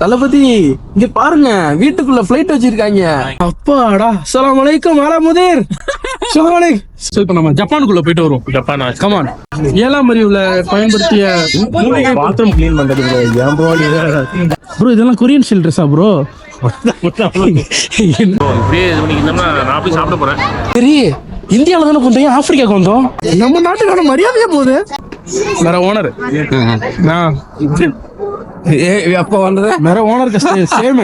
தளபதி இங்க பாருங்க வீட்டுக்குள்ள ஃபிளைட் வச்சிருக்காங்க. அப்பாடா அஸ்ஸலாமு அலைக்கும் வாலா முதீர். அஸ்ஸலாமு அலைக்கும் சோ இப்போ நம்ம ஜப்பானுக்குள்ள போயிட்டு வருவோம். ஜப்பான் கமான் ஏழாம் அறிவுல பயன்படுத்திய பாத்ரூம் க்ளீன் பண்றது ப்ரோ இதெல்லாம் கொரியன் ஸ்டைல் ட்ரெஸ்ஸா ப்ரோ இப்படியே இது பண்ணிக்கிட்டோம்னா நான் போய் சாப்பிட போறேன். சரி இந்தியாவில் தானே வந்தோம் ஏன் ஆப்பிரிக்காவுக்கு வந்தோம்? நம்ம நாட்டுக்கான மரியாதையே போகுது. வேற ஓனர் நான் ஏ அப்போ வந்தது? வேற ஓனருக்கு சேம்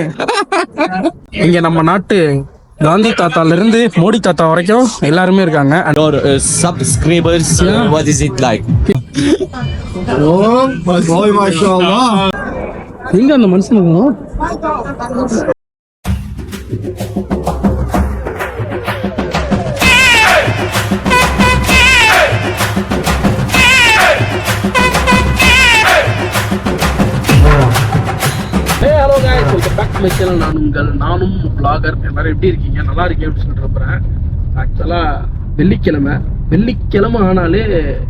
இங்க நம்ம நாட்டு காந்தி தாத்தால இருந்து மோடி தாத்தா வரைக்கும் எல்லாருமே இருக்காங்க. And your uh, subscribers uh, what is it like? எங்க அந்த மனுஷனுக்கு welcome back to my channel நான் உங்கள் நானும் vlogger. எல்லாரும் எப்படி இருக்கீங்க? நல்லா இருக்கீங்க அப்படின்னு சொல்லிட்டு ஆக்சுவலா வெள்ளிக்கிழமை. வெள்ளிக்கிழமை ஆனாலே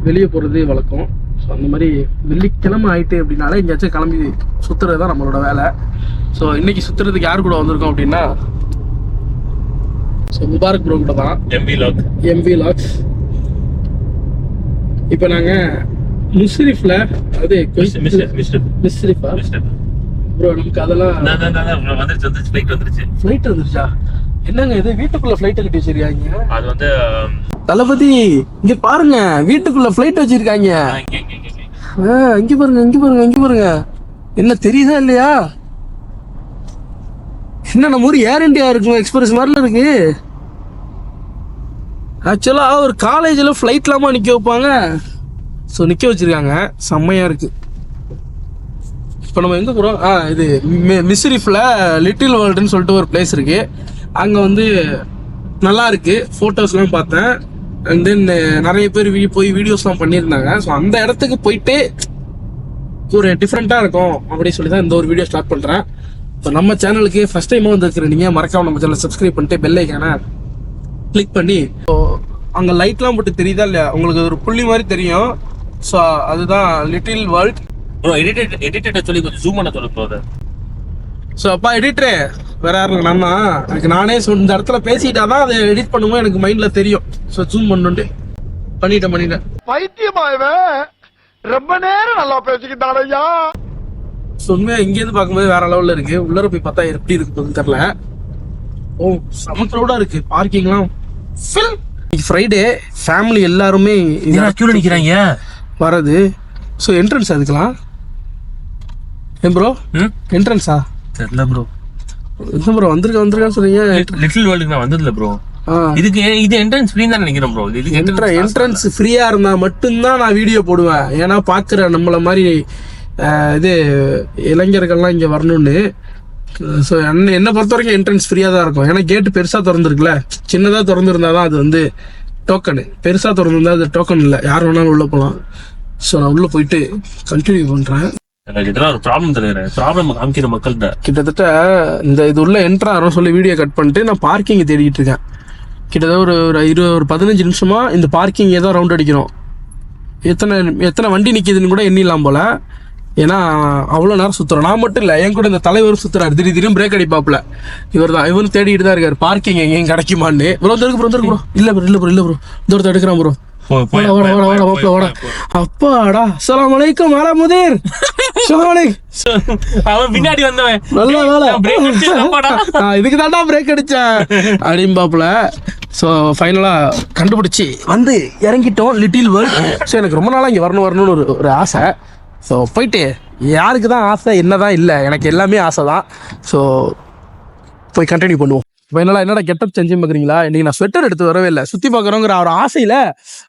வெளியே போகிறது வழக்கம். ஸோ அந்த மாதிரி வெள்ளிக்கிழமை ஆயிட்டு அப்படின்னாலே எங்கேயாச்சும் கிளம்பி சுற்றுறது தான் நம்மளோட வேலை. ஸோ இன்னைக்கு சுற்றுறதுக்கு யார் கூட வந்திருக்கோம் அப்படின்னா ஸோ முபாரக் ப்ரோ கூட தான். எம்பி லாக் எம்பி லாக்ஸ் இப்போ நாங்கள் முஸ்ரிஃப்ல அதாவது மிஸ்ரிஃபா ப்ரோ நமக்கு அதெல்லாம் வந்துருச்சு வந்துருச்சு ஃபிளைட் வந்துருச்சு. ஃப்ளைட் வந்துருச்சா? என்னங்க இது? வீட்டுக்குள்ள ஃப்ளைட் கட்டி வச்சிருக்காங்க. அது வந்து தளபதி இங்க பாருங்க வீட்டுக்குள்ள ஃப்ளைட் வச்சிருக்காங்க. இங்க, பாருங்க இங்க பாருங்க இங்க பாருங்க. என்ன தெரியுதா இல்லையா? என்ன நம்ம ஊர் ஏர் இந்தியா இருக்கும் எக்ஸ்பிரஸ் மாதிரில இருக்கு. ஆக்சுவலா ஒரு காலேஜில் ஃப்ளைட் இல்லாமல் நிற்க வைப்பாங்க. ஸோ நிற்க வச்சிருக்காங்க. செம்மையா இருக்கு. இப்போ நம்ம எங்கே போகிறோம் ஆ இது மி- மிஸ்ரிஃபில் லிட்டில் வேர்ல்டுன்னு சொல்லிட்டு ஒரு பிளேஸ் இருக்கு. அங்கே வந்து நல்லா இருக்கு. ஃபோட்டோஸ்லாம் பார்த்தேன். அண்ட் தென் நிறைய பேர் வீ- போய் வீடியோஸ்லாம் பண்ணியிருந்தாங்க. ஸோ அந்த இடத்துக்கு போயிட்டு ஒரு டிஃப்ரெண்ட்டாக இருக்கும் அப்படின்னு சொல்லி தான் இந்த ஒரு வீடியோ ஸ்டார்ட் பண்ணுறேன் இப்போ நம்ம சேனலுக்கு ஃபஸ்ட் டைமாக வந்துருக்குற நீங்கள் மறக்காம நம்ம சேனலை சப்ஸ்கிரைப் பண்ணிட்டு பெல் ஐக்கான கிளிக் பண்ணி ஸோ அங்கே லைட்லாம் போட்டு தெரியுதா இல்லையா? உங்களுக்கு ஒரு புள்ளி மாதிரி தெரியும். ஸோ அதுதான் little world bro edited edited சொல்லி கொஞ்சம் ஜூம் பண்ண சொல்லு அதை. ஸோ அப்பா எடிட்டரு வேற யாரும் நான்? எனக்கு நானே சொ- இந்த இடத்துல பேசிட்டா தான் அதை எடிட் பண்ணும்போது எனக்கு மைண்டில் தெரியும். ஸோ ஜூம் பண்ணுன்ட்டு. பண்ணிட்டேன் பண்ணிட்டேன். பைத்தியமாயவன் ரொம்ப நேரம் நல்லா பேசிக்கிட்டான் ஐயா ஸோ உண்மையாக இங்கேருந்து பார்க்கும்போது வேற லெவலில் இருக்கு. உள்ளர போய் பார்த்தா எப்படி இருக்குன்னு தெரில ஓ செம க்ரௌடாக இருக்கு. பார்க்கிங்லாம் ஃபில் ஃப்ரைடே ஃபேமிலி எல்லாருமே நிக்கிறாங்க வரது. ஸோ என்ட்ரன்ஸ் அதுக்கலாம் ஏன் ப்ரோ என்ட்ரன்ஸா தெரியல ப்ரோ என்ன ப்ரோ வந்திருக்க வந்திருக்கான்னு சொன்னீங்க? லிட்டில் வேர்ல்டுக்கு நான் வந்ததில்ல ப்ரோ இதுக்கு இது என்ட்ரன்ஸ் ஃப்ரீ தான் நினைக்கிறேன் ப்ரோ இது என்ட்ர என்ட்ரன்ஸ் ஃப்ரீயா இருந்தா மட்டும்தான் நான் வீடியோ போடுவேன். ஏன்னா பாக்குற நம்மள மாதிரி இது இளைஞர்கள்லாம் இங்க வரணும்னு. ஸோ என்ன என்னை பொறுத்த வரைக்கும் என்ட்ரன்ஸ் ஃப்ரீயாக தான் இருக்கும். ஏன்னா கேட்டு பெருசாக திறந்துருக்குல்ல. சின்னதாக திறந்துருந்தா தான் அது வந்து டோக்கனு பெருசாக திறந்துருந்தா அது டோக்கன் இல்லை. யார் வேணாலும் உள்ளே போகலாம் ஸோ நான் உள்ளே போயிட்டு கண்டினியூ பண்ணுறேன் இதெல்லாம் ஒரு ப்ராப்ளம் தெரியுறேன் ப்ராப்ளம் காமிக்கிற மக்கள்கிட்ட. கிட்டத்தட்ட இந்த இது உள்ள என்ட்ரு ஆகிறோம் சொல்லி வீடியோ கட் பண்ணிட்டு நான் பார்க்கிங் தேடிட்டு இருக்கேன். கிட்டத்தட்ட ஒரு ஒரு இருபது ஒரு பதினஞ்சு நிமிஷமா இந்த பார்க்கிங் ஏதோ ரவுண்ட் அடிக்கிறோம். எத்தனை எத்தனை வண்டி நிற்கிதுன்னு கூட எண்ணிடலாம் போல. ஏன்னா அவ்வளோ நேரம் சுற்றுறோம் நான் மட்டும் இல்லை என் கூட இந்த தலைவர் சுத்துறாரு. திடீர் திடீர்னு பிரேக் அடிப்பாப்ல இவர் தான் இவரும் தேடிட்டு தான் இருக்காரு. பார்க்கிங் எங்கேயும் கிடைக்குமான்னு. இவ்வளோ இருக்கு ப்ரோ ப்ரோ இல்லை ப்ரோ இல்லை ப்ரோ இல்லை ப்ரோ தூரத்தை எடுக்கிறான் ப்ரோ அப்பாடா அஸ்ஸலாமு அலைக்கும் வாலா முதீர். அவன் பின்னாடி வந்தவன். நல்ல வேலை. இதுக்கு தாண்டா பிரேக் அடிச்சேன். அப்படிம்பாப்புல ஸோ ஃபைனலாக கண்டுபிடிச்சி வந்து இறங்கிட்டோம் லிட்டில் வேர்ல்ட் ஸோ எனக்கு ரொம்ப நாளாக இங்கே வரணும் வரணும்னு ஒரு ஒரு ஆசை. ஸோ போயிட்டு யாருக்கு தான் ஆசை என்னதான் இல்லை. எனக்கு எல்லாமே ஆசை தான் ஸோ போய் கண்டினியூ பண்ணுவோம். இப்போ என்னடா கெட்டப் செஞ்சு பார்க்குறீங்களா இன்னைக்கு நான் ஸ்வெட்டர் எடுத்து வரவே இல்லை. சுற்றி பார்க்குறோங்கிற ஒரு ஆசையில்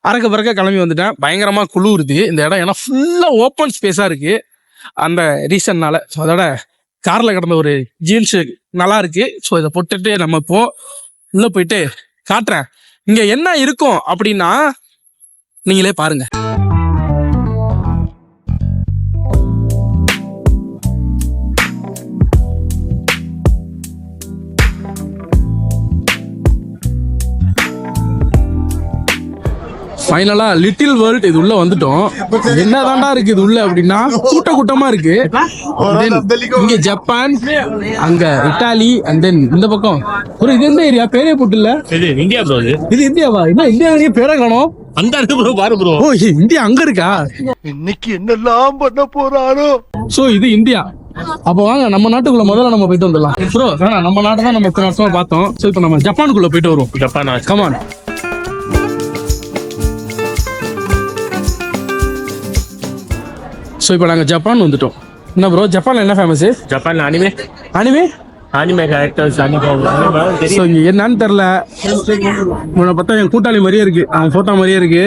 அறக்க பறக்க கிளம்பி வந்துட்டேன். பயங்கரமாக குளிருது. இந்த இடம் ஏன்னா ஃபுல்லாக ஓப்பன் ஸ்பேஸாக இருக்குது அந்த ரீசன்னால் ஸோ அதோட காரில் கிடந்த ஒரு ஜீன்ஸு நல்லா இருக்கு. ஸோ இதை போட்டுட்டு நம்ம இப்போ உள்ளே போயிட்டு காட்டுறேன். இங்கே என்ன இருக்கும் அப்படின்னா நீங்களே பாருங்கள் ஃபைனலா லிட்டில் வேர்ல்ட் இது உள்ள வந்துட்டோம். என்னதான்டா இருக்கு இது உள்ள அப்படின்னா கூட்ட கூட்டமா இருக்கு. இங்க ஜப்பான் அங்க இட்டாலி அண்ட் தென் இந்த பக்கம். ஒரு இது எந்த ஏரியா பேரே போட்டு இல்ல இது இந்தியா ப்ரோ இது. இந்தியாவா? என்ன இந்தியா பேரே காணோம்? அந்த இருக்கு ப்ரோ பாரு ப்ரோ ஓ இந்தியா அங்க இருக்கா? இன்னைக்கு என்னெல்லாம் பண்ண போறாரோ? சோ இது இந்தியா. அப்ப வாங்க நம்ம நாட்டுக்குள்ள முதல்ல நம்ம போயிட்டு வந்துடலாம். ப்ரோ நம்ம நாட்டை தான் நம்ம இத்தனை வருஷமா பார்த்தோம். சோ இப்போ நம்ம ஜப்பானுக்குள்ள போயிட்டு வருவோம். ஜப்பான் கமான் ஸோ இப்போ நாங்கள் ஜப்பான் வந்துட்டோம். என்ன ப்ரோ ஜப்பான்ல என்ன ஃபேமஸ் ஜப்பான்ல anime anime anime characters anime so இங்கே என்னன்னு தெரில உன்னை பார்த்தா என் கூட்டாளி மாதிரியே இருக்கு. அவன் ஃபோட்டோ மாதிரியே இருக்கு.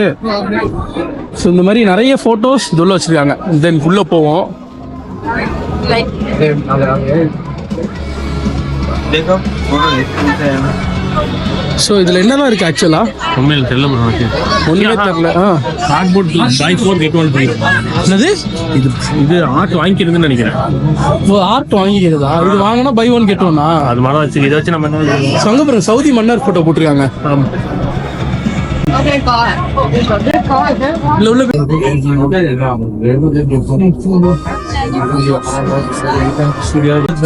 ஸோ இந்த மாதிரி நிறைய ஃபோட்டோஸ் உள்ள வச்சிருக்காங்க. தென் உள்ள போவோம். ஸோ இதில் என்னதான் இருக்கு ஆக்சுவலா உண்மையில தெரியல ஒன்றுமே தெரில ஆ. Cardboard buy four get one free என்னது? இது இது ஆர்ட் வாங்கிக்கிறதுன்னு நினைக்கிறேன். ஓ ஆர்ட் வாங்கிக்கிறதா? இது வாங்கினா பை ஒன் கெட் ஒன்னா அது மாதிரி வச்சு இதை வச்சு நம்ம என்ன சங்க பாருங்க சவுதி மன்னர் போட்டோ போட்டிருக்காங்க. உள்ள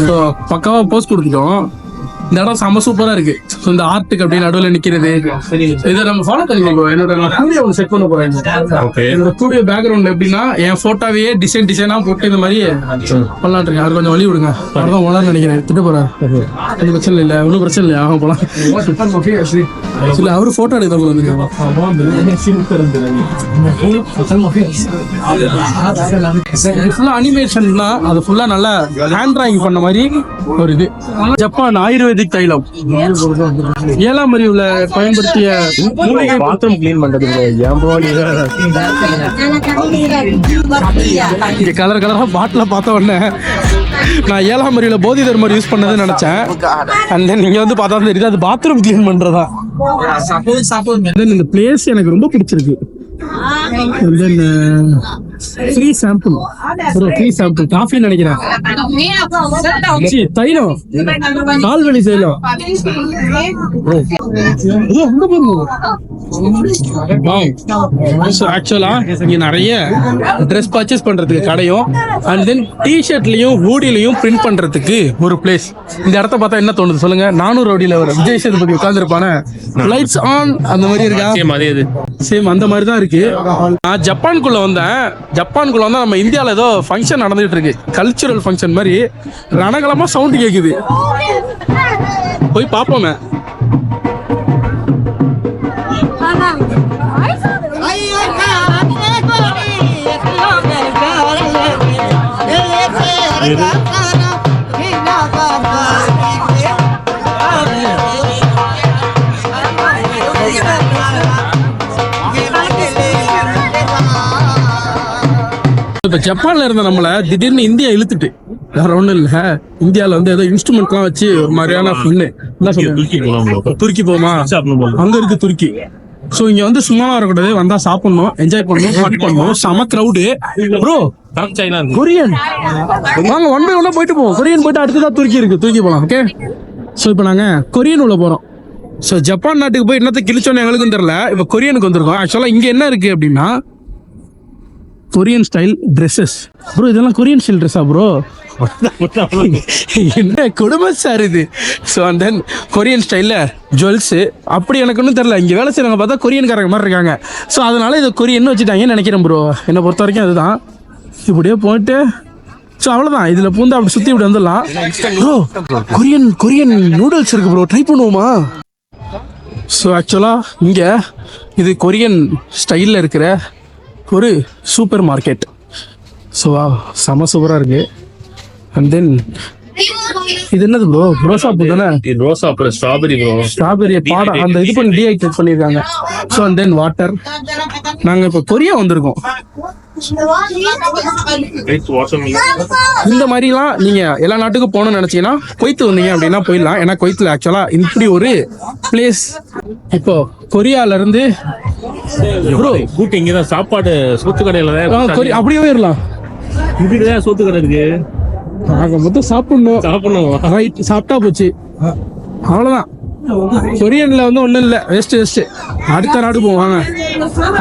So, பக்காவா போஸ்ட் கொடுத்துட்டோம். இந்த இடம் செம்ம சூப்பரா இருக்கு. இந்த ஆர்ட்டுக்கு அப்படியே நடுவுல நிக்கிறது. இதை நம்ம ஃபாலோ பண்ணிக்கோ என்னோட ஸ்டூடியோ ஒன்று செட் பண்ண போறேன். என்னோட ஸ்டூடியோ பேக்ரவுண்ட் எப்படின்னா என் போட்டோவையே டிசைன் டிசைனா போட்டு இந்த மாதிரி பண்ணலான் இருக்கேன் அது கொஞ்சம் வழி விடுங்க. அதான் ஓனர் நினைக்கிறேன். திட்டு போறாரு. ஒன்றும் பிரச்சனை இல்லை. ஒன்றும் பிரச்சனை இல்லை. ஆக போலாம். இல்ல அவரு போட்டோ எடுக்க ஃபுல்லா அனிமேஷன்னா அது ஃபுல்லா நல்லா ஹேண்ட் டிராயிங் பண்ண மாதிரி ஒரு இது. ஜப்பான் ஆயுர்வேதிக் தைலம் ஏழாம் அறிவுல பயன்படுத்திய மூலிகை பாத்ரூம் க்ளீன் பண்றது இங்க கலர் கலரா பாட்டில பார்த்த உடனே நான் ஏழாம் அறிவுல போதி தர்மர் யூஸ் பண்ணதுன்னு நினைச்சேன். அண்ட் தென் நீங்க வந்து பார்த்தா தெரியுது அது பாத்ரூம் க்ளீன் பண்றதா. தென் இந்த பிளேஸ் எனக்கு ரொம்ப பிடிச்சிருக்கு. ஃப்ரீ சாம்பிள் ஒரு ஃப்ரீ சாம்பிள் காஃபி நினைக்கிறேன். சி, தைலம் கால்வழி தைலம் இதோ அங்க பாருங்க ஸோ ஆக்சுவலா இங்க நிறைய ட்ரெஸ் பர்ச்சேஸ் பண்றதுக்கு கடையும் அண்ட் தென் டிஷர்ட்லயும் ஹூடிலையும் பிரிண்ட் பண்றதுக்கு ஒரு பிளேஸ் இந்த இடத்த பார்த்தா என்ன தோணுது சொல்லுங்க? நானூறு அடியில் ஒரு விஜய் சேதுபதி உட்காந்துருப்பானே லைட்ஸ் ஆன் அந்த மாதிரி இருக்கா? சேம் அதே இது. சேம் அந்த மாதிரி தான் இருக்கு. நான் ஜப்பான்குள்ள வந்தேன். ஜப்பான்குள்ள வந்து நம்ம இந்தியாவில் ஏதோ ஃபங்க்ஷன் நடந்துகிட்டு இருக்கு கல்ச்சுரல் ஃபங்க்ஷன் மாதிரி ரணகலமாக சவுண்டு கேட்குது போய் பார்ப்போமே இப்ப ஜப்பான்ல இருந்த நம்மள திடீர்னு இந்தியா இழுத்துட்டு. வேற ஒண்ணும் இல்ல. இந்தியால வந்து ஏதோ இன்ஸ்ட்ருமெண்ட்லாம் வச்சு ஒரு மாதிரியான ஃபுல்லு என்ன சொல்றேன் துருக்கி போமா? அங்க இருக்கு துருக்கி. சோ இங்க வந்து சும்மா வரக்கூடாது வந்தா சாப்பிடணும். என்ஜாய் பண்ணணும் ஃபன் பண்ணணும். செம கிரவுடு ப்ரோ கொரியன். வாங்க ஒன் பை ஒன்னா போயிட்டு போவோம். கொரியன் போயிட்டு அடுத்ததா துருக்கி இருக்கு. துருக்கி போலாம் ஓகே ஸோ இப்போ நாங்க கொரியன் உள்ள போறோம். ஸோ ஜப்பான் நாட்டுக்கு போய் என்னத்தை கிழிச்சோன்னு எங்களுக்கும் தெரியல. இப்போ கொரியனுக்கு வந்திருக்கோம். ஆக்சுவலாக இங்க என்ன இருக்கு அப்படின்னா கொரியன் ஸ்டைல் ட்ரெஸ்ஸஸ் ப்ரோ இதெல்லாம் கொரியன் ஸ்டைல் ட்ரெஸ்ஸா ப்ரோ என்ன கொடுமை சார் இது? ஸோ அண்ட் தென் கொரியன் ஸ்டைலில் ஜுவல்ஸு அப்படி எனக்கு ஒன்றும் தெரில இங்கே வேலை செய்கிறவங்க பார்த்தா கொரியன்காரங்க மாதிரி இருக்காங்க. ஸோ அதனால் இது கொரியன் வச்சுட்டாங்கன்னு நினைக்கிறேன் ப்ரோ என்னை பொறுத்த வரைக்கும் அதுதான். இப்படியே போயிட்டு ஸோ அவ்வளோதான் இதில் பூந்து அப்படி சுற்றி இப்படி வந்துடலாம். ப்ரோ கொரியன் கொரியன் நூடுல்ஸ் இருக்கு ப்ரோ ட்ரை பண்ணுவோமா? ஸோ ஆக்சுவலாக இங்கே இது கொரியன் ஸ்டைலில் இருக்கிற ஒரு சூப்பர் மார்க்கெட். ஸோ செம சூப்பராக இருக்கு. அண்ட் தென் இது என்னது ப்ரோ ரோசா பூ தானே? ரோஸ் அப்புறம் ஸ்ட்ராபெரி ப்ரோ ஸ்ட்ராபெரி பாடம் அந்த இது பண்ணி டீஹைட்ரேட் பண்ணியிருக்காங்க. ஸோ அண்ட் தென் வாட்டர் நாங்கள் இப்போ கொரியா வந்திருக்கோம். இந்த மாதிரிலாம் நீங்க எல்லா நாட்டுக்கும் போகணும்னு நினைச்சீங்கன்னா கொய்த்து வந்தீங்க அப்படின்னா போயிடலாம். ஏன்னா கொய்த்துல ஆக்சுவலா இப்படி ஒரு பிளேஸ் இப்போ கொரியால இருந்து ப்ரோ கூட்டு இங்க தான் சாப்பாடு சோத்து கடையில அப்படியே போயிடலாம். இப்படி தான் சோத்து கடை இருக்கு. ஆக மொத்தம் சாப்பிடணும். சாப்பிடணும்? ரைட் சாப்பிட்டா போச்சு. அவ்வளவுதான். கொரியன்ல வந்து ஒண்ணும் இல்ல. வேஸ்ட் வேஸ்ட் அடுத்த நாடு போவாங்க.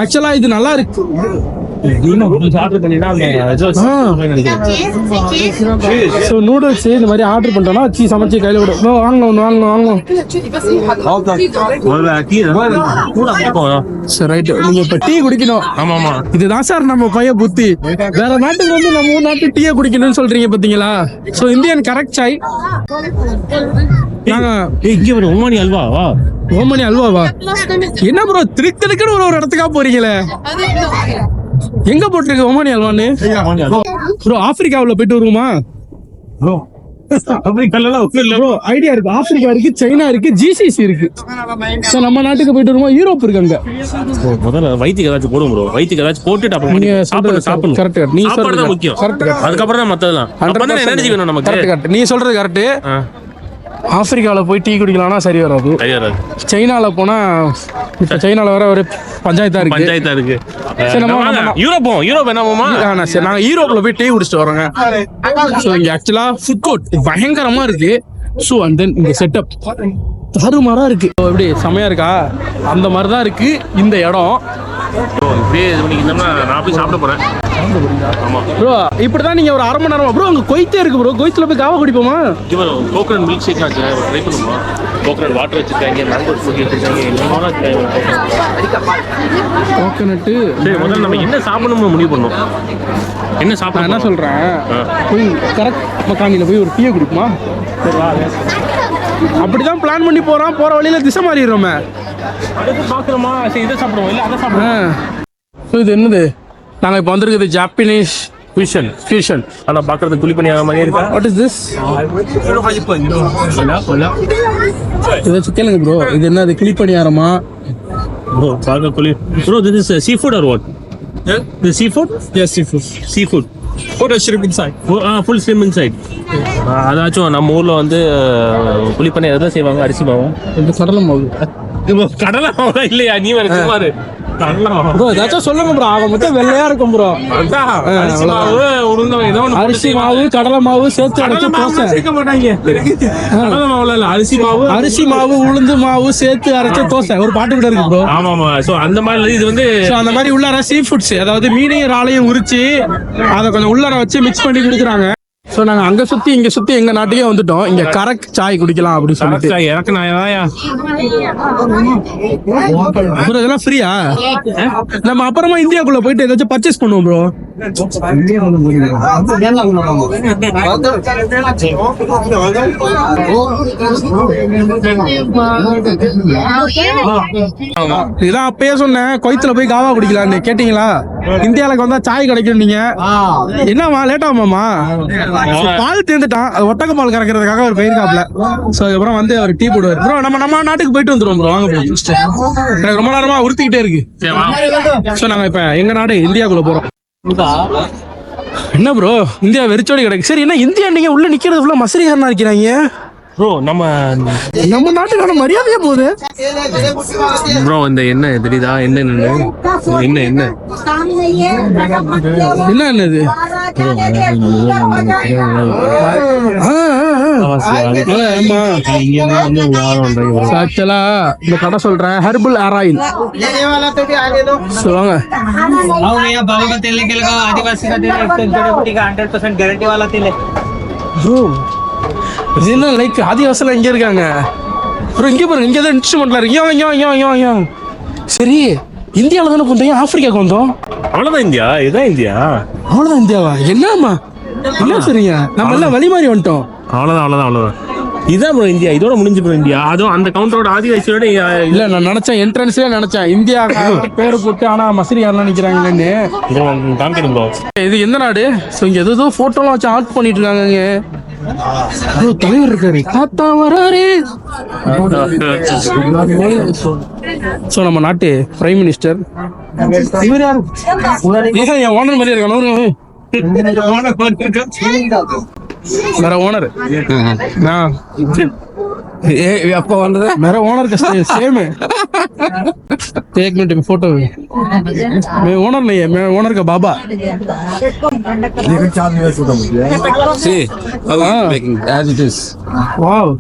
ஆக்சுவலா இது நல்லா இருக்கு. ஸோ நூடுல்ஸ் இந்த மாதிரி ஆர்டர் பண்ணிட்டோம்னா வச்சு சமைச்சு கையில விடும் ஓ, வாங்க ஒன்று வாங்க வாங்க சரி ரைட்டு நீங்க இப்ப டீ குடிக்கணும். ஆமா ஆமா. இதுதான் சார் நம்ம பையன் புத்தி. வேற நாட்டுக்கு வந்து நம்ம நாட்டு டீயை குடிக்கணும்னு சொல்றீங்க பாத்தீங்களா? சோ இந்தியன் கரெக்ட் சாய் நாங்க இங்க ஒரு உமானி அல்வா வா. ஓமனி அல்வாவா என்ன ப்ரோ திருத்தலுக்குன்னு ஒரு ஒரு இடத்துக்கா போறீங்களே? எங்க போட்டிருக்கு ஓமனி அல்வான்னு ப்ரோ ஆப்பிரிக்காவுல போயிட்டு வருவோமா? ஐடியா இருக்கு. ஆப்பிரிக்கா இருக்கு சைனா இருக்கு ஜிசிசி இருக்கு. சோ நம்ம நாட்டுக்கு போயிட்டு வருவோமா? யூரோப் இருக்கு அங்க. முதல்ல வயிற்றுக்கு ஏதாச்சும் போடும் ப்ரோ வயிற்றுக்கு ஏதாச்சும் போட்டுட்டு அப்புறம் நீங்க சாப்பிட சொல்றது சாப்பிடணும். நீங்க சாப்பாடு சொல்றது முக்கியம். correct. அதுக்கப்புறம் தான் மத்ததெல்லாம். அப்பதான் எனர்ஜி வேணும் நமக்கு. கரெக்ட் கரெக்ட் நீ சொல்றது கரெக்ட் ஆப்பிரிக்காவுல போய் டீ குடிக்கலாம்னா சரி வராது. சரியா இருக்கு. சைனால போனா இப்ப சைனால வர ஒரு பஞ்சாயத்தா இருக்கு. பஞ்சாயத்தா இருக்கு. சரி, நம்ம- நம்ம- யூரோப் போவோம். யூரோப் என்ன போமா ஆ, நான் சரி நாங்க யூரோப்ல போய் டீ குடிச்சிட்டு வரோங்க. ஸோ இங்க ஆக்சுவலா ஃபுட் கோர்ட் பயங்கரமா இருக்கு. ஸோ அண்ட் தென் இங்க செட்டப் தாறுமாறா இருக்கு. So, எப்படி செமையா இருக்கா? அந்த மாதிரி தான் இருக்கு. இந்த இடம். Bro, இப்படியே இது பண்ணிக்கிட்டோம்னா நான் போய் சாப்பிட போறேன். ஆமா. ப்ரோ இப்படிதான் நீங்க ஒரு அரை மணி நேரம் ப்ரோ அங்க கொய்த்தே இருக்கு ப்ரோ கொய்த்துல போய் காவா குடிப்போமா? கோகனட் மில்க் ஷேக் ஆச்சு. ட்ரை பண்ணுமா? கோகனட் வாட்டர் வச்சிருக்காங்க மேங்கோ ஸ்மூத்தி வச்சிருக்காங்க என்னெல்லாம் கோகனட்டு சரி முதல்ல நம்ம என்ன சாப்பிடணும்னு முடிவு பண்ணோம் என்ன சாப்பிட என்ன சொல்றேன்? ஆ. போய் கரெக்ட் மக்கானில போய் ஒரு டீயை குடிக்குமா அப்படிதான் பிளான் பண்ணி போறோம். போற வழியில திசை மாறிடுறோமே. அடுத்து சரி இதை சாப்பிடுவோம். இல்ல அதை சாப்பிடுவோம். ஸோ இது என்னது? நாங்கள் இப்போ வந்திருக்குது ஜாப்பனீஸ் ஃபியூஷன் ஃபியூஷன் ஆனா பாக்குறது குழி பண்ணி மாதிரியே இருக்கா? வாட் இஸ் திஸ் ஏதாச்சும் கேளுங்க ப்ரோ இது என்னது கிளி பணியாரமா? ப்ரோ பார்க்க குழி bro this is sea food or what the sea food is sea food sea food food shrimp inside full slim inside அதாச்சும் நம்ம ஊர்ல வந்து குழி பண்ணி எதை செய்வாங்க? அரிசி மாவும் இந்த கடலை மாவு. கடலை மாவு இல்லையா? நீ வேற மாவு ப்ரோ ஏதாச்சும் சொல்லுங்க ப்ரோ. அவன் மட்டும் வெள்ளையா இருக்கும் ப்ரோ. அதான், அரிசி மாவு உளுந்த அரிசி மாவு கடலை மாவு சேர்த்து மாவு தோசை. அரிசி மாவு. அரிசி மாவு உளுந்து மாவு சேர்த்து அரைச்ச தோசை. ஒரு பாட்டு கூட இருக்கு ப்ரோ. ஆமா ஆமா சோ அந்த மாதிரி இது வந்து அந்த மாதிரி உள்ளார சீ ஃபுட்ஸ் அதாவது மீனையும் இறாலையும் உரிச்சு அதை கொஞ்சம் உள்ளார வச்சு மிக்ஸ் பண்ணி கொடுக்குறாங்க. ஸோ நாங்கள் அங்கே சுற்றி இங்கே சுற்றி எங்கள் நாட்டுக்கே வந்துட்டோம். இங்கே கரெக்ட் சாய் குடிக்கலாம் அப்படின்னு சொல்லிட்டு. கரெக்டா, எனக்கு நான் ப்ரோ இதெல்லாம் ஃப்ரீயா நம்ம அப்புறமா இந்தியாக்குள்ள போயிட்டு ஏதாச்சும் பர்ச்சேஸ் பண்ணுவோம் ப்ரோ இதான் அப்பயே சொன்னேன். கொய்த்துல போய் காவா குடிக்கலாம்னு. கேட்டீங்களா? இந்தியாவுக்கு வந்தா சாய் கிடைக்கும் நீங்க. என்னம்மா லேட் ஆகுமாமா பால் தீர்ந்துட்டான் அது ஒட்டக்க பால் கறக்கிறதுக்காக அவர் போயிருக்காப்ல சோ அதுக்கப்புறம் வந்து அவர் டீ போடுவார். ப்ரோ நம்ம நம்ம நாட்டுக்கு போயிட்டு வந்துருவோம் ப்ரோ வாங்க bro. எனக்கு ரொம்ப நேரமா உறுத்திக்கிட்டே இருக்கு. சரி, வா. சோ நாங்க இப்ப எங்க நாடு? இந்தியாக்குள்ள போறோம். என்ன ப்ரோ இந்தியா வெறிச்சோடி கிடக்கு. சரி என்ன இந்தியா நீங்க உள்ள நிக்கிறது ஃபுல்லா மசரிகாரனா இருக்கிறாங்க? ப்ரோ நம்ம நம்ம நாட்டுக்கான மரியாதையே போகுது. ப்ரோ இந்த என்ன தெரியுதா? என்ன என்ன என்ன? என்ன என்ன? என்னது ஆக்சுவலா இந்த கடை சொல்றேன். ஹெர்பல் ஏர் ஆயில் சொல்லுவாங்க आओ இதெல்லாம் லைக் ஆதிவாசலாம் இங்கே இருக்காங்க? அப்புறம் இங்கே பாருங்க இங்கே தான் இன்ஸ்ட்ருமெண்ட்லாம் இருக்கு யோ யோ சரி இந்தியாவில் தானே கொஞ்சம் ஆஃப்ரிக்காவுக்கு வந்தோம். அவ்வளோதான் இந்தியா? இதான் இந்தியா? அவ்வளோதான் இந்தியாவா? என்னம்மா? என்ன சரிங்க நம்ம எல்லாம் வழி மாறி வந்துட்டோம். அவ்வளோதான் அவ்வளோதான் அவ்வளோதான் இதான் ப்ரோ இந்தியா. இதோட முடிஞ்சு போய் இந்தியா. அதுவும் அந்த கவுண்டரோட ஆதிவாசியோட இல்லை நான் நினச்சேன் என்ட்ரன்ஸ்லயே நினைச்சேன். இந்தியா பேர் போட்டு ஆனா மசரி யாரெல்லாம் நினைக்கிறாங்கன்னு இது எந்த நாடு? ஸோ இங்க எதுவும் ஃபோட்டோலாம் வச்சு ஆர்ட் பண்ணிட்டு இருக்காங்க தலைவர் இருக்காரு தாத்தா வராரு ஸோ நம்ம நாட்டு பிரைம் மினிஸ்டர் இவர் யாரு என் ஓனர் மாதிரி இருக்கானு வேற ஓனர் அப்ப வந்தது வேற ஓனர் का सेम है एक मिनट में फोटो मैं ओनर नहीं है मैं ओनर का बाबा See, Ah. making as it is. Wow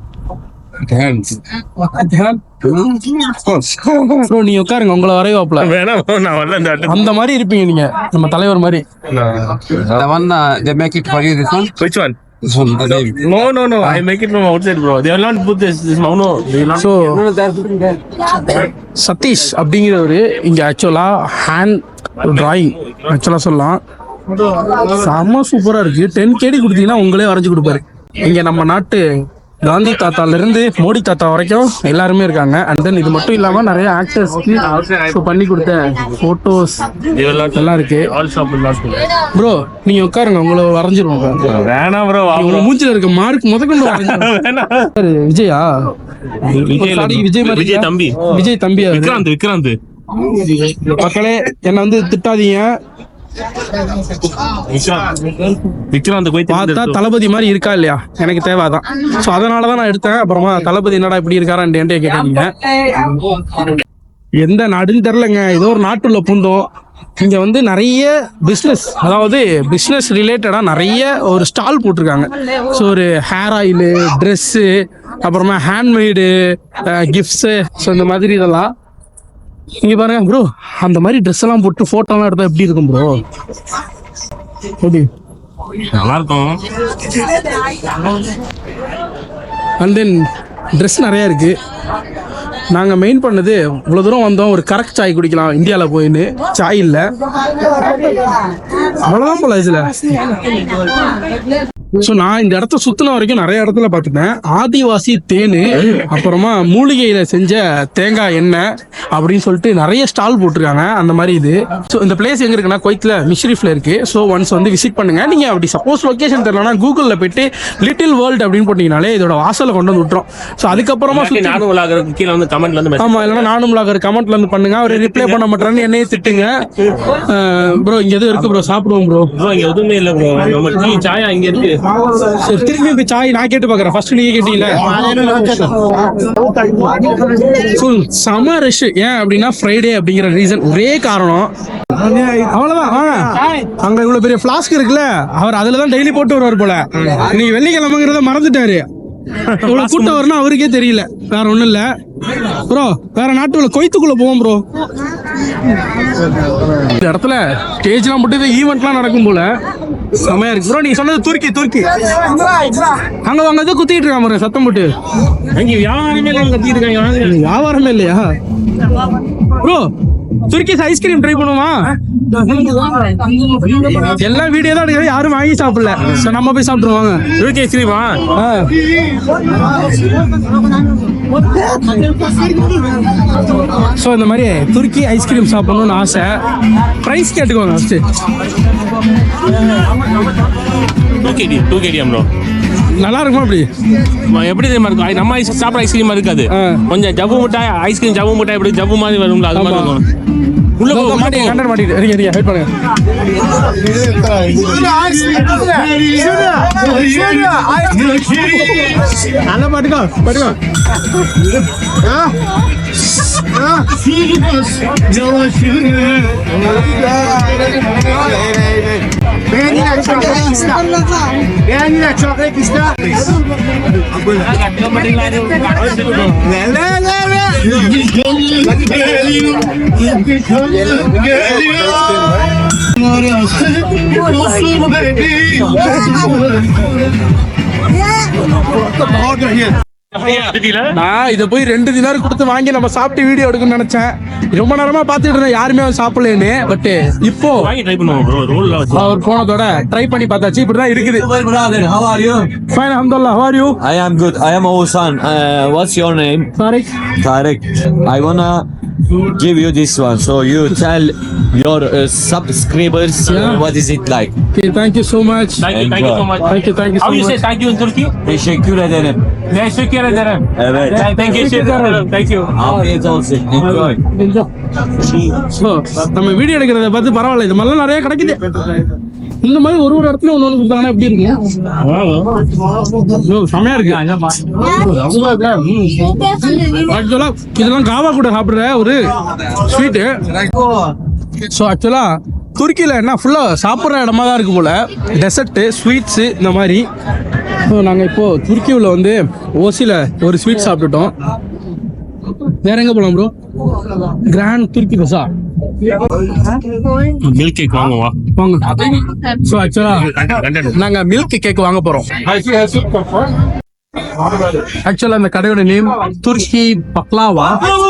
bro நீ உட்காருங்க உங்களை வரைவாப்ல வேணாம் நான் வரல இந்த வாட்டி. அந்த மாதிரி இருப்பீங்க நீங்க நம்ம தலைவர் மாதிரி The one uh, they make it for you, this one? Which one? Name. No, no, no. I make it from outside, bro. They will not put this. This no, no. They will not. So Sathish அப்படிங்கிறவர் இங்கே ஆக்சுவலாக hand drawing ஆக்சுவலாக சொல்லலாம் செம்ம சூப்பராக இருக்குது ten கேடி கொடுத்தீங்கன்னா உங்களே வரைஞ்சி கொடுப்பாரு இங்கே நம்ம நாட்டு காந்தி தாத்தாலேருந்து மோடி தாத்தா வரைக்கும் எல்லாருமே இருக்காங்க அண்ட் தென் இது மட்டும் இல்லாமல் நிறைய ஆக்டர்ஸ்க்கு பண்ணி கொடுத்த ஃபோட்டோஸ். எல்லாம் இருக்கு. ப்ரோ நீங்கள் உட்காருங்க உங்களை வரைஞ்சிருவோம் வேணாம் bro. வா உங்க bro. மூஞ்சில இருக்க மார்க். யாரு, விஜயா விஜய் விஜய் தம்பி விஜய் தம்பி அவரு. விக்ராந்த் விக்ராந்த் மக்களே என்ன வந்து திட்டாதீங்க பார்த்தா தளபதி மாதிரி இருக்கா இல்லையா? எனக்கு தேவைதான். ஸோ அதனால தான் நான் எடுத்தேன். அப்புறமா தளபதி என்னடா இப்படி இருக்காரான்னு கேட்டீங்க. எந்த நாடுன்னு தெரிலங்க ஏதோ ஒரு நாட்டுள்ள பூந்தோம். இங்க வந்து நிறைய பிஸ்னஸ் அதாவது பிஸ்னஸ் ரிலேட்டடாக நிறைய ஒரு ஸ்டால் போட்டிருக்காங்க. ஸோ ஒரு ஹேர் ஆயிலு ட்ரெஸ்ஸு அப்புறமா ஹேண்ட்மேடு கிஃப்ட்ஸு ஸோ இந்த மாதிரி இதெல்லாம். இங்க பாருங்க ப்ரோ அந்த மாதிரி ட்ரெஸ் எல்லாம் போட்டு போட்டோலாம் எடுத்தா எப்படி இருக்கும் ப்ரோ எப்படி? நல்லா இருக்கும் அண்ட் தென் ட்ரெஸ் நிறைய இருக்கு. நாங்கள் மெயின் பண்ணது இவ்வளோ தூரம் வந்தோம் ஒரு கரெக்ட் சாய் குடிக்கலாம் இந்தியாவில் போயின்னு. சாய் இல்லை. அவ்வளோதான் போல இதில். ஸோ நான் இந்த இடத்த சுத்தின வரைக்கும் நிறைய இடத்துல பார்த்துட்டேன். ஆதிவாசி தேனு அப்புறமா மூலிகையில செஞ்ச தேங்காய் எண்ணெய் அப்படின்னு சொல்லிட்டு நிறைய ஸ்டால் போட்டிருக்காங்க. அந்த மாதிரி இது. ஸோ இந்த பிளேஸ் எங்க இருக்குன்னா கொய்த்தில் மிஷ்ரிஃப்ல இருக்கு. ஸோ ஒன்ஸ் வந்து விசிட் பண்ணுங்க. நீங்க அப்படி சப்போஸ் லொகேஷன் தெரியலனா கூகுளில் போயிட்டு லிட்டில் வேர்ல்ட் அப்படின்னு போட்டீங்கனாலே இதோட வாசலை கொண்டு வந்து விட்டுரும். ஸோ அதுக்கப்புறமா நானும் கீழே வந்து கமெண்ட்ல message ஆமா இல்லைன்னா நானும் லாகர் கமெண்ட்ல இருந்து பண்ணுங்க. அவர் ரிப்ளை பண்ண மாட்டேறான்னு என்னையே திட்டுங்க. ப்ரோ இங்க எதுவும் இருக்கு ப்ரோ சாப்பிடுவோம் ப்ரோ bro இங்க எதுவுமே இல்ல ப்ரோ நம்ம டீ சாயா இங்க இருக்கு. சரி திரும்பி போய் சாய் நான் கேட்டு பார்க்கறேன் ஃபர்ஸ்ட் நீங்க கேட்டீங்களே ஃபுல் செம ரஷ் ஏன் அப்படின்னா ஃப்ரைடே அப்படிங்கிற ரீசன் ஒரே காரணம் அவ்வளவுதான் அங்க இவ்வளவு பெரிய ஃபிளாஸ்க் இருக்குல்ல அவர் அதுல தான் டெய்லி போட்டு வருவார் போல. இன்னைக்கு வெள்ளிக்கிழமைங்கிறத மறந்துட்டாரு. இவ்வளவு கூட்டம் வரும்னு அவருக்கே தெரியல. வேற ஒண்ணும் இல்ல. ப்ரோ வேற நாட்டுல கொய்த்துக்குள்ள போவோம் ப்ரோ. இந்த இடத்துல ஸ்டேஜ்லாம் போட்டு ஈவெண்ட்லாம் நடக்கும் போல. செமையா இருக்கு. ப்ரோ நீங்க சொன்னது துருக்கி துருக்கி. அங்க அங்க எதோ குத்திட்டு இருக்கான் பாருங்க சத்தம் போட்டு. அங்க வியாபாரமே எல்லாம் கத்திட்டு இருக்காங்க வாங்க. இது வியாபாரமே இல்லையா? ப்ரோ துருக்கிஸ் ஐஸ்கிரீம் ட்ரை பண்ணுமா? எல்லாம் வீடியோ தான் எடுக்கிறது யாரும் வாங்கி சாப்பிடல. ஸோ நம்ம போய் சாப்பிட்டுருவாங்க இருக்கு ஐஸ்கிரீமா ஸோ இந்த மாதிரி துருக்கி ஐஸ்கிரீம் சாப்பிடணும்னு ஆசை. ப்ரைஸ் கேட்டுக்கோங்க ஃபஸ்ட்டு டூ கேடி டூ கேடிஎம் நல்லா இருக்குமா அப்படி? எப்படி தெரியுமா இருக்கும்? நம்ம ஐஸ் சாப்பிட்ற ஐஸ்கிரீம் இருக்காது. கொஞ்சம் ஜவ்வு மிட்டாய் ஐஸ்கிரீம் ஜவ்வு மிட்டாய் எப்படி ஜவ்வு மாதிரி வரும்ல அது மாதிரி. இருக்கும். உள்ள போ, உள்ள மாட்டி போ. கண்டர் மாட்டிட்டு இருங்க இருங்க வெயிட் பண்ணுங்க. நல்லா பாட்டுக்கோ பாட்டுக்கோ Sivas dolaşır Ben yine çok rekista Ben yine çok rekista La la la la Gönlüm geliyor Gönlüm geliyor Arası Nasıl benim Nasıl benim Yeah. Put the ball here. நான் இதை போய் ரெண்டு தினார் கொடுத்து வாங்கி நம்ம சாப்பிட்டு வீடியோ எடுக்கணும்னு நினைச்சேன் ரொம்ப நேரமா பார்த்துட்டு இருந்தேன் யாருமே சாப்பிடலன்னு பட் இப்போ அவர் போனதோட ட்ரை பண்ணி பார்த்தாச்சு இப்படிதான் இருக்குது brother, how are you? Fine Ahmadullah how are you I am good. I am Oğuzhan. Uh, what's your name? Sorry Tarek. I wanna give you this one. So you tell your uh, subscribers uh, Yeah. what is it like. Okay thank you so much Thank you, thank you so much. Thank you, thank you so How you say much. thank you in Turkey? Teşekkür ederim. Teşekkür ederim. Evet. Thank you, Teşekkür thank you. Afiyet olsun. Enjoy. நம்ம video எடுக்கிறத பார்த்து பரவாயில்ல. இது மாதிரிலாம் நிறைய கிடைக்குது. இந்த மாதிரி ஒரு ஒரு இடத்துல ஒன்று ஒன்று கொடுத்தாங்கன்னா எப்படி இருக்கும் ஐயோ, செமையா இருக்கு. ஆக்சுவலா இதெல்லாம் காவா கூட சாப்பிடுற ஒரு ஸ்வீட்டு ஸோ ஆக்சுவலா துருக்கியில் என்ன ஃபுல்லாக சாப்பிட்ற இடமா தான் இருக்கு போல. டெசர்ட்டு ஸ்வீட்ஸு இந்த மாதிரி. நாங்கள் இப்போ துருக்கியில் வந்து ஓசியில் ஒரு ஸ்வீட் சாப்பிட்டுட்டோம். வேற எங்கே போகலாம் ப்ரோ கிராண்ட் துருக்கி பஸா மில்க் கேக் வாங்குவா வாங்க. ஸோ ஆக்சுவலாக நாங்கள் மில்க் கேக் வாங்க போகிறோம் ஆக்சுவலாக அந்த கடையோட name Turkey baklava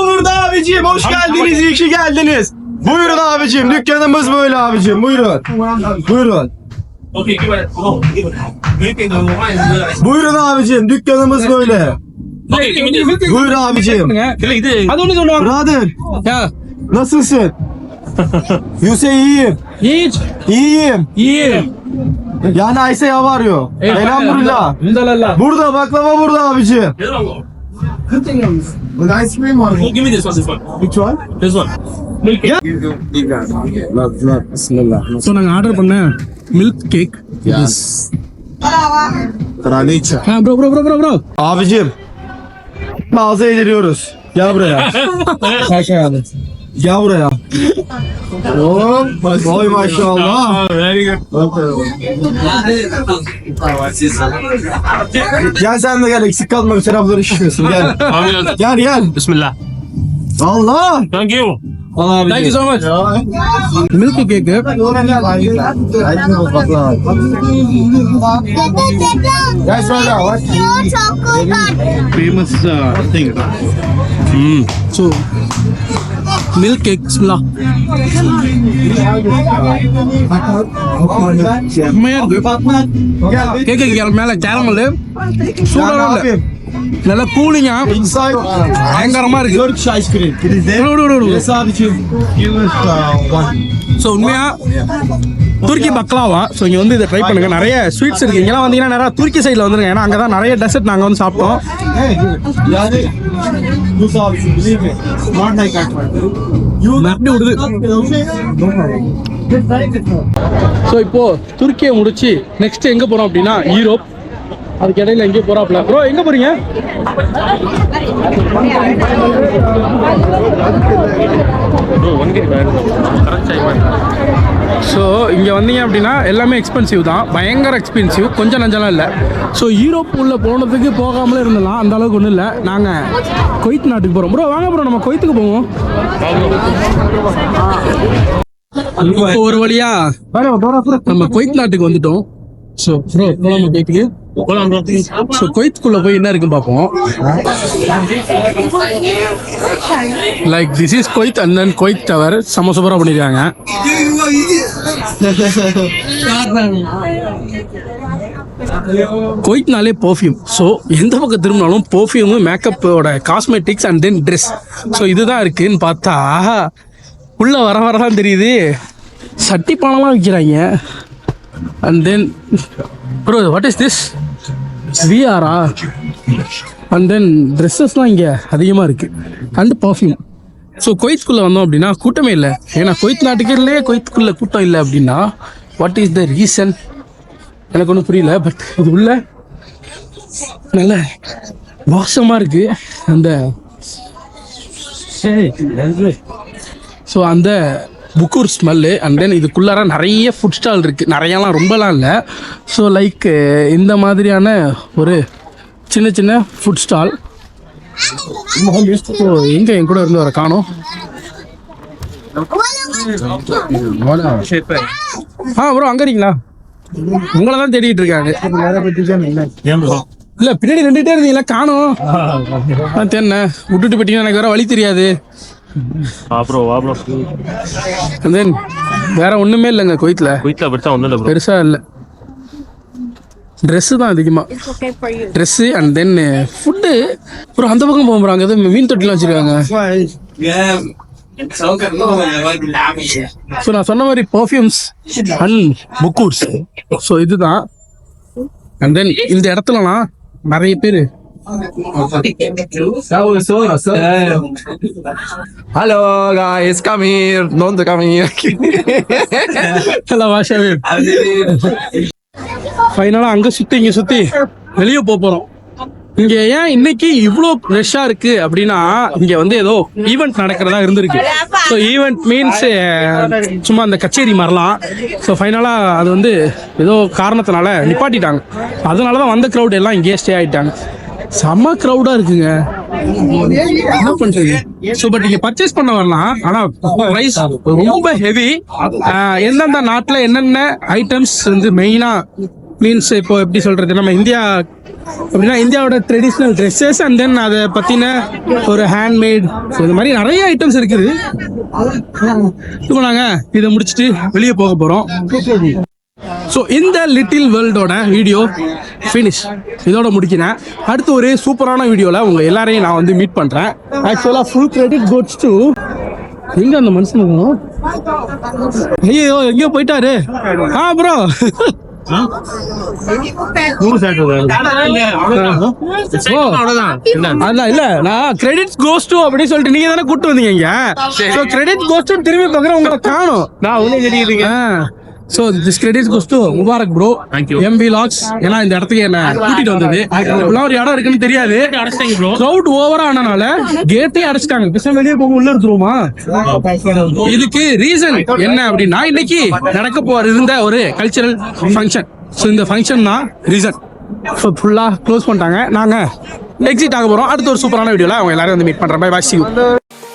Burada abicim hoş geldiniz iyi ki geldiniz. Buyurun abicim dükkanımız böyle abicim buyurun. Buyurun. Buyurun abicim dükkanımız böyle. Buyur abicim. இல்ல இது அது ஒன்று சொல்லுவாங்க Brother யா nasılsın? Yusuf iyiyim. ஈச் İyiyim. iyi Yani Ayse yavarıyor. Elhamdülillah. இல்ல Burada baklava burada abicim. Give me this one, this one. Which one? This one. Milk cake. So நாங்கள் order Milk cake. Yes. Kraliçe. Ha bro bro bro bro bro. Abicim. Mağazaya giriyoruz. Gel buraya. Kaç şey abi. Gel buraya. Oğlum. Vay şey maşallah. Very good. Gel sen de gel eksik kalma. Serapları işliyorsun. Gel. Gel gel. Bismillah. Allah. Thank you. Allah thank you so much milk cake Famous thing. So milk cake பிஸ்மில்லா செம்மையா இருக்கு கேக்கு மேல caramel சூடாக Gel இல்லை abim. நல்லா கூலிங்கா Inside. பயங்கரமா இருக்கு Turkish ice It is there. Yes abicim. Give us uh, one. So உண்மையா? துருக்கி பக்லாவா ஸோ இங்கே வந்து இதை ட்ரை பண்ணுங்க. நிறைய ஸ்வீட்ஸ் இருக்கு. இங்கெல்லாம் வந்தீங்கன்னா நிறைய துருக்கி சைடில் வந்துருங்க. ஏன்னா அங்கே தான் நிறைய டெசர்ட் நாங்கள் வந்து சாப்பிட்டோம். ஸோ இப்போ துருக்கியை முடிச்சு நெக்ஸ்ட் எங்கே போகிறோம் அப்படின்னா யூரோப் அதுக்கு இடையில எங்கேயோ போகிறாப்ல ப்ரோ எங்கே man. ஸோ இங்கே வந்தீங்க அப்படின்னா எல்லாமே எக்ஸ்பென்சிவ் தான். பயங்கர எக்ஸ்பென்சிவ் கொஞ்சம் நஞ்சலாம் இல்லை. ஸோ யூரோப் உள்ள போனதுக்கு போகாமலே இருந்தலாம். அந்த அளவுக்கு ஒன்றும் இல்லை. நாங்கள் கொய்த் நாட்டுக்கு போகிறோம் ப்ரோ வாங்க ப்ரோ நம்ம கொய்த்துக்கு போவோம். இப்போ ஒரு வழியா நம்ம கொய்த் நாட்டுக்கு வந்துட்டோம். ஸோ ப்ரோ கொய்த்துக்கு Hold on, bro. ஸோ கொய்த்துக்குள்ள போய் என்ன இருக்குன்னு பார்ப்போம். Like this is Kuwait and then Kuwait tower செம்ம சூப்பராக பண்ணியிருக்காங்க கொய்த்னாலே பர்ஃப்யூம் ஸோ எந்த பக்கம் திரும்பினாலும் perfume மேக்கப்போட cosmetics and then dress so இதுதான் இருக்குன்னு பார்த்தா உள்ள வர வர தான் தெரியுது. சட்டி பானம்லாம் விற்கிறாங்க and then bro what is this விஆரா and then ட்ரெஸ்ஸஸ்லாம் இங்கே அதிகமாக இருக்குது அண்ட் பர்ஃப்யூம் ஸோ கொய்த்துக்குள்ளே வந்தோம் அப்படின்னா கூட்டமே இல்லை. ஏன்னா கொய்த் நாட்டுக்குள்ளே கொய்த்துக்குள்ளே கூட்டம் இல்லை அப்படின்னா வாட் இஸ் த ரீசன் எனக்கு ஒன்றும் புரியல பட் இது உள்ள நல்ல வாசமாக இருக்குது அந்த ஸோ அந்த புக்கூர் ஸ்மெல்லு அண்ட் தென் இதுக்குள்ளார நிறைய ஃபுட் ஸ்டால் இருக்குது நிறையாலாம் ரொம்பலாம் இல்லை. ஸோ லைக் இந்த மாதிரியான ஒரு சின்ன சின்ன ஃபுட் ஸ்டால் ஸோ எங்கே என் கூட இருந்து வர காணோம். ஆ ப்ரோ அங்கே இருக்கீங்களா? உங்களை தான் தேடிட்டு இருக்காங்க. இல்ல இல்லை பின்னாடி ரெண்டுகிட்டே இருந்தீங்களா? காணோம். ஆ தென்ன விட்டுட்டு போயிட்டீங்கன்னா எனக்கு வேற வழி தெரியாது. Then வேற ஒன்றுமே இல்லைங்க கொய்த்தில் குயிக்ல பெருசா ஒண்ணும் இல்ல. பெருசாக இல்லை. ட்ரெஸ்ஸு தான் அதிகமாக. ட்ரெஸ்ஸு அண்ட் தென் ஃபுட்டு அப்புறம் அந்த பக்கம் போக போகிறாங்க எதுவும் மீன் தொட்டிலாம் வச்சுருக்காங்க. ஸோ நான் சொன்ன மாதிரி பர்ஃப்யூம்ஸ் அண்ட் புக்கூர்ஸ் ஸோ இதுதான். அண்ட் தென் இந்த இடத்துலலாம் நிறைய பேர் Hello guys, come here. Don't come here. எல்லாம் வாஷாவே ஃபைனலாக அங்கே சுற்றி இங்கே சுற்றி வெளியே போக போகிறோம் இங்க ஏன் இன்னைக்கு இவ்வளோ ரஷ்ஷா இருக்கு அப்படின்னா இங்க வந்து ஏதோ ஈவெண்ட் நடக்கிறதா இருந்திருக்கு. ஸோ ஈவெண்ட் மீன்ஸ் சும்மா அந்த கச்சேரி மாதிரிலாம். ஸோ ஃபைனலாக அது வந்து ஏதோ காரணத்தினால நிப்பாட்டிட்டாங்க. அதனால தான் வந்த க்ரௌட் எல்லாம் இங்கேயே ஸ்டே ஆயிட்டாங்க. செம்ம க்ரௌடா இருக்குங்க. என்ன பண்றது? ஸோ பட் நீங்க பர்ச்சேஸ் பண்ண வரலாம். ஆனா ப்ரைஸ் ரொம்ப ஹெவி எந்தெந்த நாட்டில் என்னென்ன ஐட்டம்ஸ் வந்து மெயினா மீன்ஸ் இப்போ எப்படி சொல்றது? நம்ம இந்தியா அப்படின்னா இந்தியாவோட ட்ரெடிஷ்னல் ட்ரெஸ்ஸஸ் அண்ட் தென் அதை பத்தின ஒரு ஹேண்ட்மேட் ஸோ இந்த மாதிரி நிறைய ஐட்டம்ஸ் இருக்குது. இப்போ நாங்க இதை முடிச்சுட்டு வெளியே போக போறோம். ஸோ இந்த லிட்டில் வேர்ல்டோட வீடியோ ஃபினிஷ் இதோட முடிக்கிறேன் அடுத்து ஒரு சூப்பரான வீடியோவில் உங்கள் எல்லாரையும் நான் வந்து மீட் பண்ணுறேன் ஆக்சுவலாக ஃபுல் கிரெடிட் கோட்ஸ் டு எங்க அந்த மனுஷன் இருக்கணும்? ஐயோ எங்கேயோ போயிட்டாரு. ஆ ப்ரோ கிரெடிட்ஸ் கோஸ் டு அப்படின்னு சொல்லிட்டு நீங்க தானே கூட்டு வந்தீங்க இங்க. கிரெடிட் கோஸ் டு திரும்பி பார்க்குறேன் உங்களை காணும். நான் ஒண்ணு தெரியுதுங்க. So this credit goes to Mubarak bro Thank you. எம்பி லாக்ஸ் ஏன்னா இந்த இடத்துக்கு என்ன கூட்டிட்டு வந்தது. இப்பெல்லாம் ஒரு இடம் இருக்குன்னு தெரியாது. க்ரௌட் ஓவரா ஆனனால கேட்டே அடைச்சிட்டாங்க. பிசா வெளியே போக உள்ள எடுத்துருவோமா இதுக்கு ரீசன் என்ன அப்படின்னா இன்னைக்கு நடக்க போற இருந்த ஒரு கல்ச்சரல் ஃபங்க்ஷன் ஸோ இந்த ஃபங்க்ஷன் தான் ரீசன் ஸோ ஃபுல்லாக க்ளோஸ் பண்ணிட்டாங்க. நாங்கள் எக்ஸிட் ஆக போகிறோம் அடுத்த ஒரு சூப்பரான வீடியோவில் அவங்க எல்லாரும் வந்து மீட் பண்ணுறேன் பை பாய்